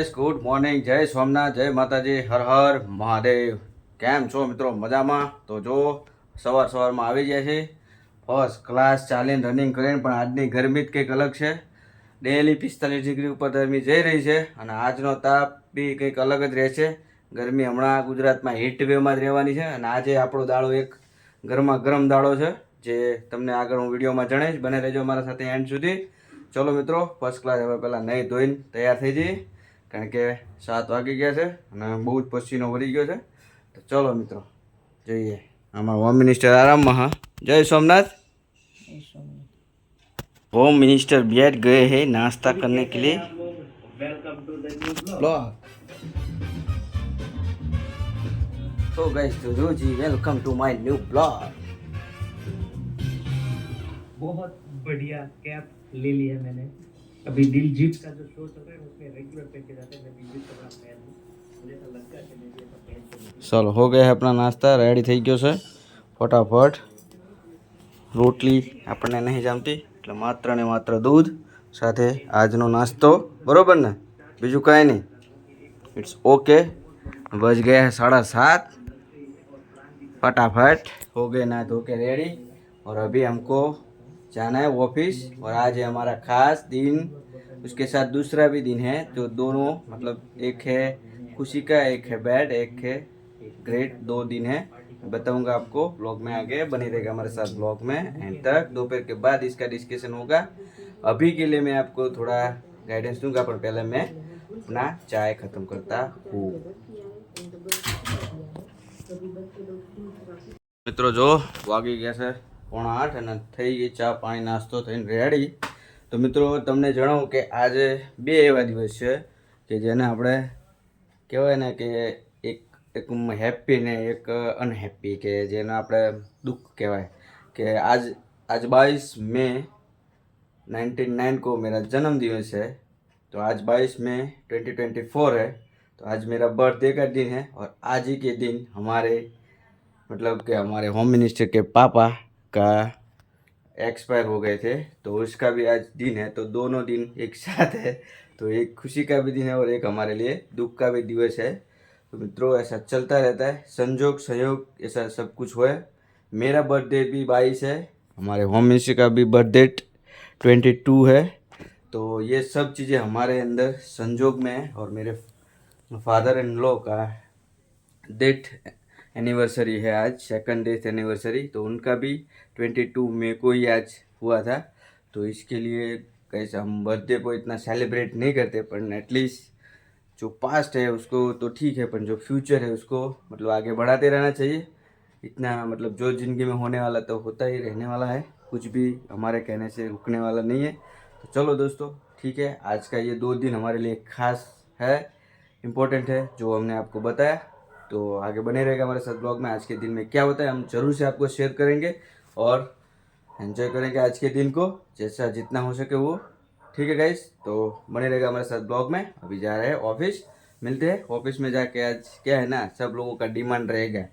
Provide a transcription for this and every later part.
Guys good morning જય સોમનાથ, જય માતાજી, હર હર મહાદેવ. કેમ છો મિત્રો? મજામાં? તો જો, સવાર સવારમાં આવી જાય છે ફર્સ્ટ ક્લાસ ચાલીને રનિંગ કરીને, પણ આજની ગરમી જ કંઈક અલગ છે. ડેલી પિસ્તાલીસ ડિગ્રી ઉપર ગરમી જઈ રહી છે અને આજનો તાપ બી કંઈક અલગ જ રહેશે ગરમી હમણાં ગુજરાતમાં હીટ વેવમાં જ રહેવાની છે અને આજે આપણો દાડો એક ગરમા ગરમ દાડો છે, જે તમને આગળ હું વિડીયોમાં જણાવીશ. બને રહેજો મારા સાથે એન્ડ સુધી. ચલો મિત્રો ફર્સ્ટ ક્લાસ હવે પહેલાં નહીં ધોઈને તૈયાર થઈ જઈએ. કારણ કે સાત વાગી ગયા છે અને બહુ જ પસીનો વળી ગયો છે તો ચલો મિત્રો જઈએ અમારા હોમ મિનિસ્ટર આરામમાં હા જય સોમનાથ होम मिनिस्टर बैठ गए हैं नाश्ता करने के लिए ब्लॉग तो गाइस तो जो जी welcome to my new blog बहुत बढ़िया कैप ले लिया मैंने अभी दिलजीत का जो शो चल रहा है उसमें रेगुलर पहन के जाते हैं मैं दिलजीत का बड़ा फैन हूँ मुझे ऐसा लगता है कि मैं भी ऐसा पहन के चलो हो गया है अपना नाश्ता રેડી થઈ ગયો છે ફટાફટ રોટલી આપણને નહીં જામતી એટલે માત્ર ને માત્ર દૂધ સાથે આજનો નાસ્તો બરોબર ને બીજું કાંઈ નહીં ઇટ્સ ઓકે બજ ગયા है साढ़ा सात फटाफट हो गए ना धो के रेडी और अभी हमको जाना है ऑफिस और आज है हमारा खास दिन उसके साथ दूसरा भी दिन है जो दोनों मतलब एक है खुशी का एक है बैड एक है ग्रेट दो दिन है बताऊंगा आपको ब्लॉग में आगे बने रहेगा हमारे साथ ब्लॉग में एंड तक दोपहर के बाद इसका डिस्कशन होगा अभी के लिए मैं आपको थोड़ा गाइडेंस दूंगा पर पहले मैं अपना चाय खत्म करता हूँ મિત્રો જો વાગી ગયા છે પોણા આઠ અને થઈ ગઈ ચા પાણી નાસ્તો થઈને રેડી તો મિત્રો તમને જણાવું કે આજે બે એવા દિવસ છે કે જેને આપણે કહેવાય ને કે એક એક હેપી ને એક અનહેપી કે જેને આપણે દુઃખ કહેવાય કે આજ आज बाईस मई 1999 को मेरा जन्मदिवस है तो आज 22 मई 2024 है तो आज मेरा बर्थडे का दिन है और आज ही के दिन हमारे मतलब कि हमारे होम मिनिस्टर के पापा का एक्सपायर हो गए थे तो उसका भी आज दिन है तो दोनों दिन एक साथ है तो एक खुशी का भी दिन है और एक हमारे लिए दुख का भी दिवस है। तो मित्रों, ऐसा चलता रहता है, संजोग, सहयोग, ऐसा सब कुछ हुआ मेरा बर्थडे भी बाईस है, हमारे होम मिनिस्टर का भी बर्थडे ट्वेंटी टू है तो ये सब चीज़ें हमारे अंदर संजोग में है और मेरे फादर इन लॉ का डेथ एनिवर्सरी है आज सेकंड डेथ एनिवर्सरी तो उनका भी ट्वेंटी टू मई को ही आज हुआ था। तो इसके लिए कैसे हम बर्थडे को इतना सेलिब्रेट नहीं करते, पर एटलीस्ट जो पास्ट है उसको तो ठीक है, पर जो फ्यूचर है उसको मतलब आगे बढ़ाते रहना चाहिए। इतना मतलब जो ज़िंदगी में होने वाला तो होता ही रहने वाला है, कुछ भी हमारे कहने से रुकने वाला नहीं है। तो चलो दोस्तों, ठीक है, आज का ये दो दिन हमारे लिए खास है इम्पोर्टेंट है, जो हमने आपको बताया। तो आगे बने रहेगा हमारे साथ ब्लॉग में। आज के दिन में क्या होता है, हम ज़रूर से आपको शेयर करेंगे और एंजॉय करेंगे आज के दिन को, जैसा जितना हो सके वो। ठीक है गाइस तो बने रहेगा हमारे साथ ब्लॉग में। अभी जा रहे हैं ऑफ़िस मिलते हैं। ऑफ़िस में जाके आज क्या है ना, सब लोगों का डिमांड रहेगा।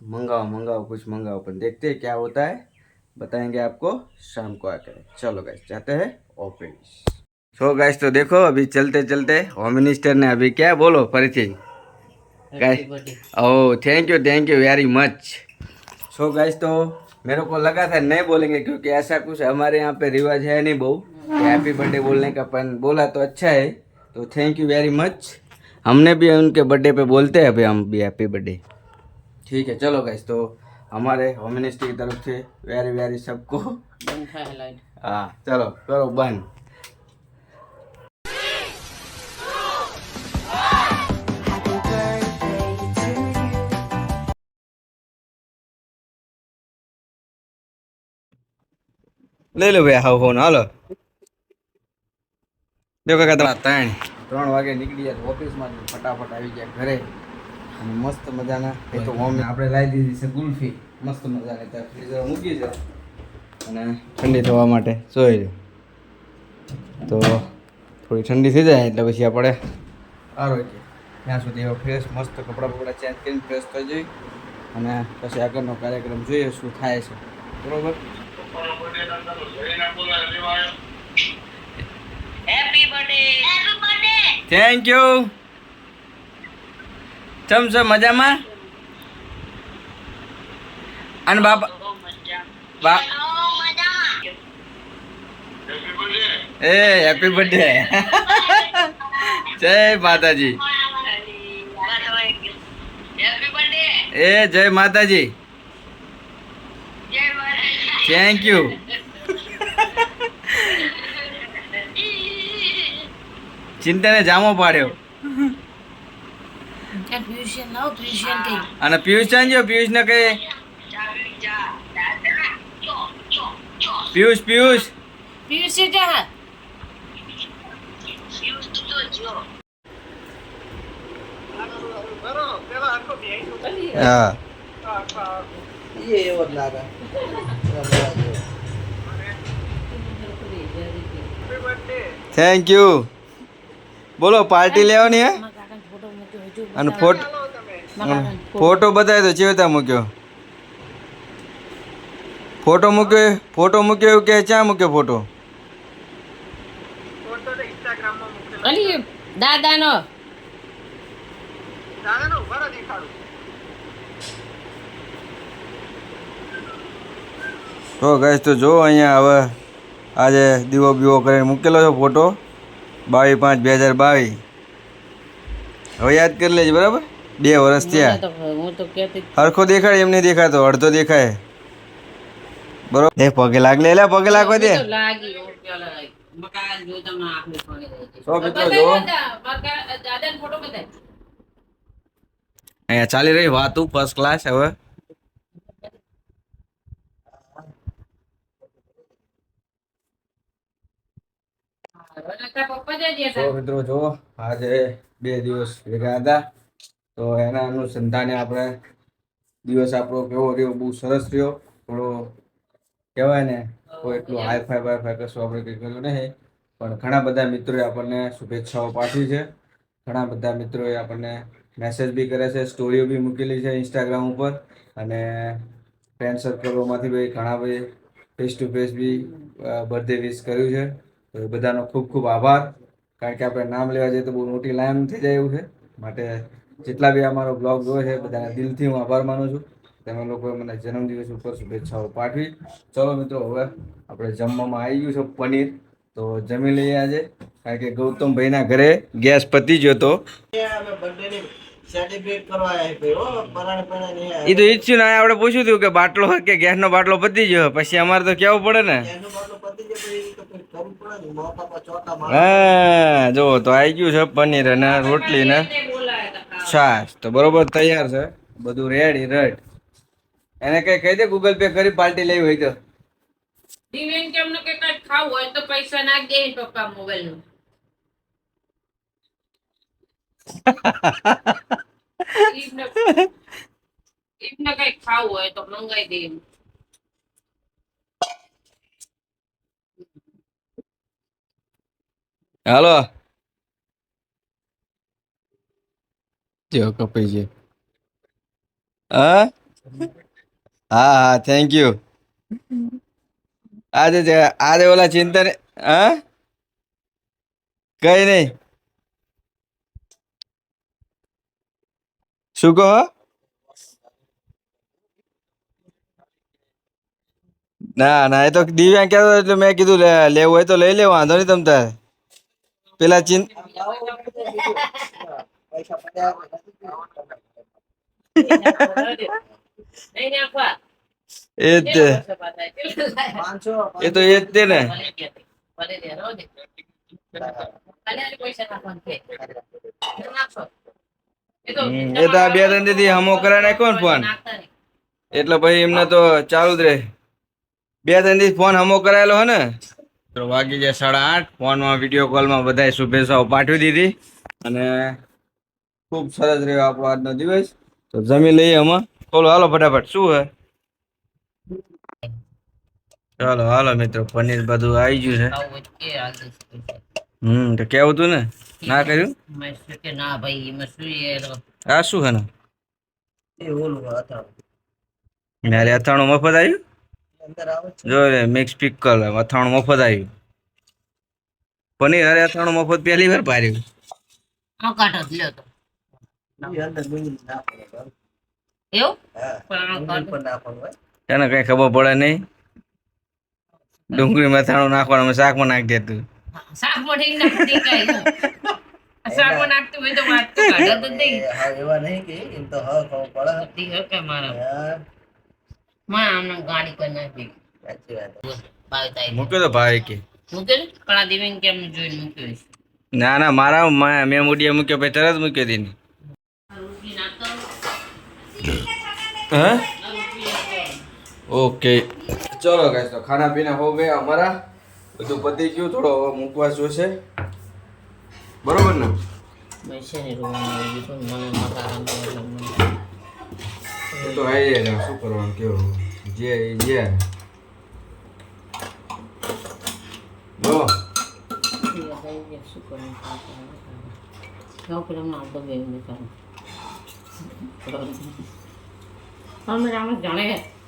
मंगाओ मंगाओ, कुछ मंगाओ पर देखते हैं क्या होता है। बताएँगे आपको, शाम को आकर। चलो गाइस जाते हैं ऑफ़िस सो गाइस तो देखो, अभी चलते चलते होम मिनिस्टर ने अभी क्या बोलो फरीથી guys oh thank you thank you very much so guys तो मेरे को लगा था नहीं बोलेंगे क्योंकि ऐसा कुछ हमारे यहाँ पे रिवाज है नहीं बहु हैप्पी बर्थडे बोलने का पर बोला तो अच्छा है तो थैंक यू वेरी मच हमने भी उनके बर्थडे पे बोलते हैं अभी हम भी हैप्पी बर्थडे ठीक है चलो गाइस तो हमारे होम मिनिस्टर की तरफ से वेरी वेरी सबको हाँ चलो करो बंद લઈ લો ભાઈ હાવ ફોન. હાલો. જો કાકા તમારા ત્રણ ત્રણ વાગે નીકળી ગયા ઓફિસમાં ફટાફટ આવી ગયા ઘરે. અને મસ્ત મજાના. એ તો હોમ આપણે લાવી દીધી છે ગુલ્ફી મસ્ત મજાની. ત્યાં ફ્રીઝર મૂકી છે. અને ઠંડી થવા માટે જોઈ લો તો થોડી ઠંડી થઈ જાય એટલે પછી આપણે સારું કે ત્યાં સુધી એવા ફ્રેશ મસ્ત કપડાં બપડા ચેન્જ કરીને ફ્રેશ થઈ જઈ. અને પછી આગળનો કાર્યક્રમ જોઈએ શું થાય છે. બરોબર? Happy birthday happy birthday thank you ચમ છો મજામાં અને બાપા બહુ મજા બા ઓ મજા એ હેપી બર્થડે જય માતાજી હેપી બર્થડે એ જય માતાજી જય માતાજી થેન્ક યુ ચિંતાને જામો પાડ્યો. અને પિયુષ ચાંજો પિયુષ ને કઈ? ચો પિયુષ પિયુષ પિયુષ હા. એ એવો તો જો હા થેન્ક યુ બોલો પાર્ટી લેવાની હે? અને ફોટો ફોટો. બતાવી દો ચેવતા મૂક્યો? ફોટો મૂક્યો ફોટો મૂક્યો એવું કે ક્યાં મૂક્યો ફોટો? દાદાનો. દાદાનો તો ગાઈશ તો જો અહીંયા હવે આજે દીવો બીવો કરીને મૂકેલો છે ફોટો બાવીસ પાંચ બે હજાર બાવીસ. હવે યાદ કરી લેજે બરાબર? બે વર્ષ થયા. તો હું તો કહેતી હરખો દેખાય એમ નહીં દેખાતો અડધો દેખાય. બરોબર? એ પગે લાગ લે પગે લાગવા દે. અહીંયા ચાલી રહી વાતું ફર્સ્ટ ક્લાસ હવે હવે તારા પપ્પા જાય છે તો મિત્રો જો આજે બે દિવસ ભેગા હતા તો એના અનુસંધાને આપણે દિવસ આપણો કેવો રહ્યો બહુ સરસ રહ્યો. થોડો કહેવાય ને કોઈ એટલું હાઈ ફાઈ બાય ફાઈ કશું આપણે કંઈ કર્યું નહીં. પણ ઘણા બધા મિત્રોએ આપણને શુભેચ્છાઓ પાઠવી છે. ઘણા બધા મિત્રોએ આપણને મેસેજ બી કરે છે સ્ટોરીઓ બી મૂકેલી છે ઇન્સ્ટાગ્રામ ઉપર. અને ફ્રેન્ડ સર્કલોમાંથી બી ઘણા ભાઈ ફેસ ટુ ફેસ બી બર્થડે વિશ કર્યું છે. બધાનો ખૂબ ખૂબ આભાર. કારણ કે આપણે નામ લેવા જઈએ તો બહુ મોટી લાઈન થઈ જાય એવું છે. માટે જેટલા બી અમારો બ્લોગ જોયો છે, બધાના દિલથી હું આભાર માનું છું. તમે લોકોએ મને જન્મદિવસ ઉપર શુભેચ્છાઓ પાઠવી. ચલો મિત્રો, હવે આપણે જમવામાં આવી ગયું છે પનીર. તો જમી લઈએ આજે. કારણ કે ગૌતમભાઈના ઘરે ગેસ પતી ગયો તો એ તો ઈચ્છ્યું ને આપણે પૂછ્યું હતું કે બાટલો હોય કે ગેસનો બાટલો પતી ગયો પછી અમારે તો કેવું પડે ને? હા જો તો આવી ગયું છે પનીર અને રોટલી ને. છાશ. તો બરોબર તૈયાર છે. બધું રેડી રેડ એને કઈ કહી દે ગૂગલ પે કરી પાર્ટી લેવી હોય તો. દિવ્યાંગ કે ખાવું હોય તો પૈસા નાખ દે પપ્પા મોબાઈલનું ઈમને ઈમને કઈ ખાવું હોય તો મંગાઈ દે. હાલો. જો કપાઈ છે હા? હા હા થેન્ક યુ આજે આજે ઓલા ચિંતન હા? કઈ નહીં શું કહો ના ના એ તો દિવ્યાંગ કહેતો એટલે મેં કીધું લેવું હોય તો લઈ લે વાંધો નહીં તમ તારે પેલા ચિંત એ જ? એ તો એ જ તે ને પૈસા. એ તો આ બે ત્રણ દીધી હમો કરાવી નાખ્યો ને ફોન. એટલે ભાઈ એમને તો ચાલુ જ રહે. બે ત્રણ દિવસ ફોન હમો કરાયેલો હે ને? તો વાગી જાય સાડા આઠ. ફોનમાં વીડિયો કોલમાં બધા શુભેચ્છાઓ પાઠવી દીધી. અને ખૂબ સરસ રહ્યો આપણો આજનો દિવસ. તો જમી લઈએ આમાં બોલો હાલો ફટાફટ. શું હે? ચાલો હાલો મિત્રો. પનીર બધું આવી ગયું છે. હમ તો કેવું તું ને. ના કર્યું? મેં શું કે ના ભાઈ એમાં શું એ આ શું હે મારે અથાણું મફત આવ્યું જો રે મિક્સ પિકલ અથાણું મફત આવ્યું પનીર અરે અથાણું મફત પહેલી વાર પાર્યું આ જ લ્યો તો. એવું? કાઢો. એને કઈ ખબર પડે નહીં. ડુંગળી અથાણું નાખવાનું અમે શાકમાં નાખી દેતું. શાકમાં ઠીક નાખતી કઈ હું. શાકમાં નાખતું હોય તો વાત તો કાઢો તો દઈ. બધી હકે મારા. માં આમને ગાડી કરી નાખી. ભાઈ તાઈ. મૂક્યો તો ભાઈ કે મૂકે ને? પણ આ દિવ્યાંગ કેમ જોઈને મૂક્યો. ના ના મારા મા- મેં મુડિયા મૂક્યો પછી તરત મૂક્યો ને. નાખતો. હા. ઓકે ચલો ગાઈસ તો ખાના પીના હો ગયા અમારા બધું પતી ગયું થોડો હવે મૂકવા જોશે. બરોબર ને? તો આવી જાય શું કરવાનું કેવું જે જે. જો. અમે આમ જાણે.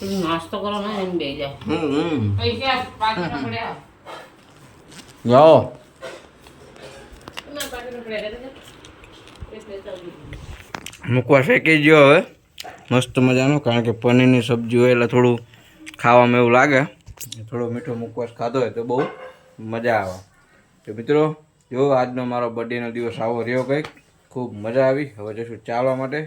નાસ્તો કરો ને એને બે જાય હમ પૈસા પડ્યા જાઓ. મૂકવા ફેંકી ગયો હવે મસ્ત મજાનું કારણ કે પનીરની સબ્જી હોય એટલે થોડું ખાવામાં એવું લાગે. થોડો મીઠો મુખવાસ ખાધો હોય તો બહુ મજા આવે. તો મિત્રો જો આજનો મારો બર્થડેનો દિવસ આવો રહ્યો કંઈક ખૂબ મજા આવી. હવે જશું ચાલવા માટે.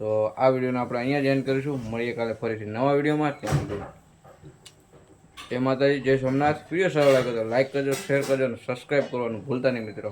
તો આ વિડીયોને આપણે અહીંયા જ એન્ડ કરીશું. મળીએ કાલે ફરીથી નવા વિડીયોમાં. ત્યાં સુધી જય માતાજી જય સોમનાથ. વીડિયો સારો લાગ્યો તો લાઈક કરજો શેર કરજો અને સબસ્ક્રાઈબ કરવાનું ભૂલતા નહીં મિત્રો.